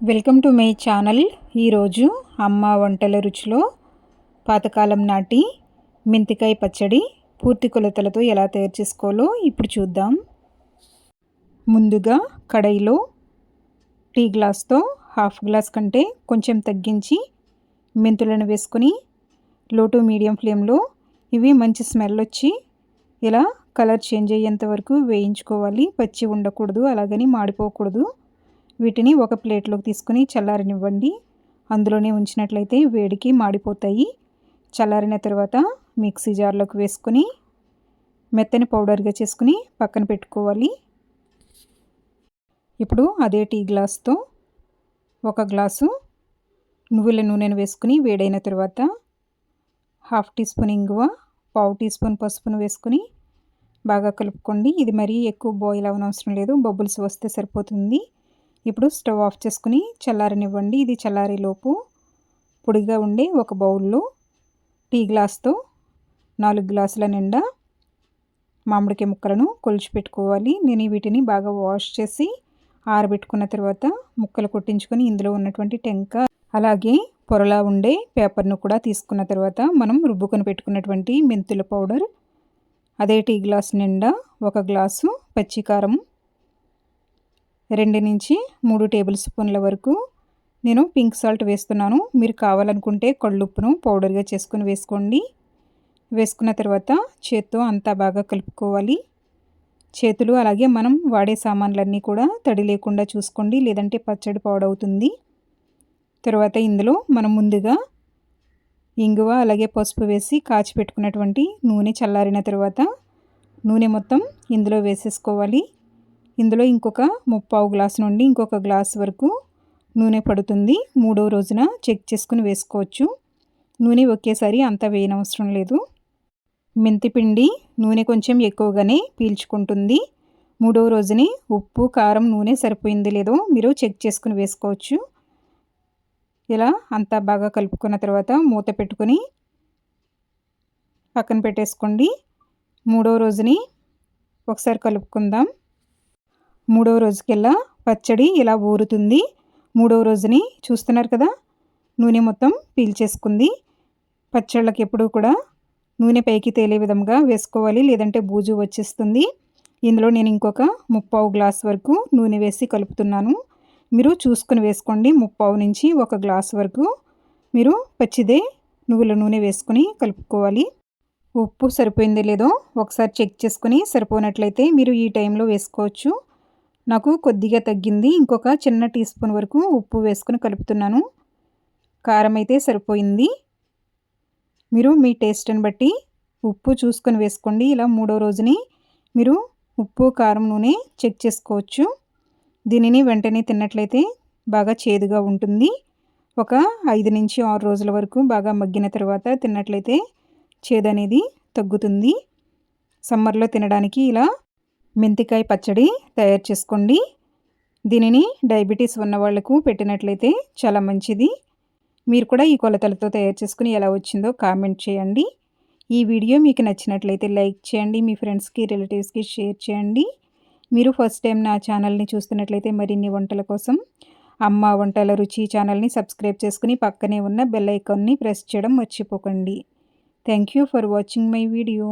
Welcome to my channel. ఈరోజు అమ్మ వంటల రుచిలో పాతకాలం నాటి మెంతికాయ పచ్చడి పూర్తి కొలతలతో ఎలా తయారు చేసుకోవాలో ఇప్పుడు చూద్దాం. ముందుగా కడాయిలో టీ గ్లాస్తో హాఫ్ గ్లాస్ కంటే కొంచెం తగ్గించి మెంతులను వేసుకొని లో టు మీడియం ఫ్లేమ్లో ఇవి మంచి స్మెల్ వచ్చి ఇలా కలర్ చేంజ్ అయ్యేంత వరకు వేయించుకోవాలి. పచ్చి ఉండకూడదు అలాగని మాడిపోకూడదు. వీటిని ఒక ప్లేట్లోకి తీసుకుని చల్లారనివ్వండి. అందులోనే ఉంచినట్లయితే వేడికి మాడిపోతాయి. చల్లారిన తర్వాత మిక్సీ జార్లోకి వేసుకొని మెత్తని పౌడర్గా చేసుకుని పక్కన పెట్టుకోవాలి. ఇప్పుడు అదే టీ గ్లాస్తో ఒక గ్లాసు నువ్వుల నూనెను వేసుకుని వేడైన తర్వాత హాఫ్ టీ స్పూన్ ఇంగువ పావు టీ స్పూన్ పసుపును వేసుకుని బాగా కలుపుకోండి. ఇది మరీ ఎక్కువ బాయిల్ అవనవసరం లేదు. బబుల్స్ వస్తే సరిపోతుంది. ఇప్పుడు స్టవ్ ఆఫ్ చేసుకుని చల్లారనివ్వండి. ఇది చల్లారేలోపు పొడిగా ఉండే ఒక బౌల్లో టీ గ్లాస్తో నాలుగు గ్లాసుల నిండా మామిడికాయ ముక్కలను కొలిచి పెట్టుకోవాలి. నేను వీటిని బాగా వాష్ చేసి ఆరబెట్టుకున్న తర్వాత ముక్కలు కొట్టించుకొని ఇందులో ఉన్నటువంటి టెంక అలాగే పొరలా ఉండే పేపర్ను కూడా తీసుకున్న తర్వాత మనం రుబ్బుకొని పెట్టుకున్నటువంటి మెంతుల పౌడర్ అదే టీ గ్లాస్ నిండా ఒక గ్లాసు పచ్చికారం రెండు నుంచి మూడు టేబుల్ స్పూన్ల వరకు నేను పింక్ సాల్ట్ వేస్తున్నాను. మీరు కావాలనుకుంటే కళ్ళుప్పును పౌడర్గా చేసుకుని వేసుకోండి. వేసుకున్న తర్వాత చేత్తో అంతా బాగా కలుపుకోవాలి. చేతులు అలాగే మనం వాడే సామాన్లన్నీ కూడా తడి లేకుండా చూసుకోండి. లేదంటే పచ్చడి పాడవుతుంది. తర్వాత ఇందులో మనం ముందుగా ఇంగువ అలాగే పసుపు వేసి కాచి పెట్టుకున్నటువంటి నూనె చల్లారిన తర్వాత నూనె మొత్తం ఇందులో వేసేసుకోవాలి. ఇందులో ఇంకొక ముప్పావు గ్లాస్ నుండి ఇంకొక గ్లాస్ వరకు నూనె పడుతుంది. మూడో రోజున చెక్ చేసుకుని వేసుకోవచ్చు. నూనె ఒకేసారి అంత వేయనవసరం లేదు. మెంతిపిండి నూనె కొంచెం ఎక్కువగానే పీల్చుకుంటుంది. మూడో రోజుని ఉప్పు కారం నూనె సరిపోయింది లేదో మీరు చెక్ చేసుకుని వేసుకోవచ్చు. ఇలా అంతా బాగా కలుపుకున్న తర్వాత మూత పెట్టుకొని పక్కన పెట్టేసుకోండి. మూడో రోజుని ఒకసారి కలుపుకుందాం. మూడవ రోజుకెల్లా పచ్చడి ఇలా ఊరుతుంది. మూడవ రోజుని చూస్తున్నారు కదా? నూనె మొత్తం పీల్చేసుకుంది. పచ్చళ్ళకి ఎప్పుడూ కూడా నూనె పైకి తేలే విధంగా వేసుకోవాలి లేదంటే బూజు వచ్చేస్తుంది. ఇందులో నేను ఇంకొక ముప్పావు గ్లాస్ వరకు నూనె వేసి కలుపుతున్నాను. మీరు చూసుకుని వేసుకోండి. ముప్పావు నుంచి ఒక గ్లాస్ వరకు మీరు పచ్చిదే నువ్వుల నూనె వేసుకుని కలుపుకోవాలి. ఉప్పు సరిపోయిందో లేదో ఒకసారి చెక్ చేసుకుని సరిపోనట్లయితే మీరు ఈ టైంలో వేసుకోవచ్చు. నాకు కొద్దిగా తగ్గింది. ఇంకొక చిన్న టీ స్పూన్ వరకు ఉప్పు వేసుకుని కలుపుతున్నాను. కారం అయితే సరిపోయింది. మీరు మీ టేస్ట్ని బట్టి ఉప్పు చూసుకొని వేసుకోండి. ఇలా మూడో రోజుని మీరు ఉప్పు కారం నూనె చెక్ చేసుకోవచ్చు. దీనిని వెంటనే తిన్నట్లయితే బాగా చేదుగా ఉంటుంది. ఒక ఐదు నుంచి ఆరు రోజుల వరకు బాగా మగ్గిన తర్వాత తిన్నట్లయితే చేదు అనేది తగ్గుతుంది. సమ్మర్లో తినడానికి ఇలా మెంతికాయ పచ్చడి తయారు చేసుకోండి. దీనిని డయాబెటీస్ ఉన్న వాళ్ళకు పెట్టినట్లయితే చాలా మంచిది. మీరు కూడా ఈ కొలతలతో తయారు చేసుకుని ఎలా వచ్చిందో కామెంట్ చేయండి. ఈ వీడియో మీకు నచ్చినట్లయితే లైక్ చేయండి మీ ఫ్రెండ్స్కి రిలేటివ్స్కి షేర్ చేయండి. మీరు ఫస్ట్ టైం నా ఛానల్ని చూస్తున్నట్లయితే మరిన్ని వంటల కోసం అమ్మ వంటల రుచి ఛానల్ని సబ్స్క్రైబ్ చేసుకుని పక్కనే ఉన్న బెల్ ఐకాన్ని ప్రెస్ చేయడం మర్చిపోకండి. Thank for watching my video.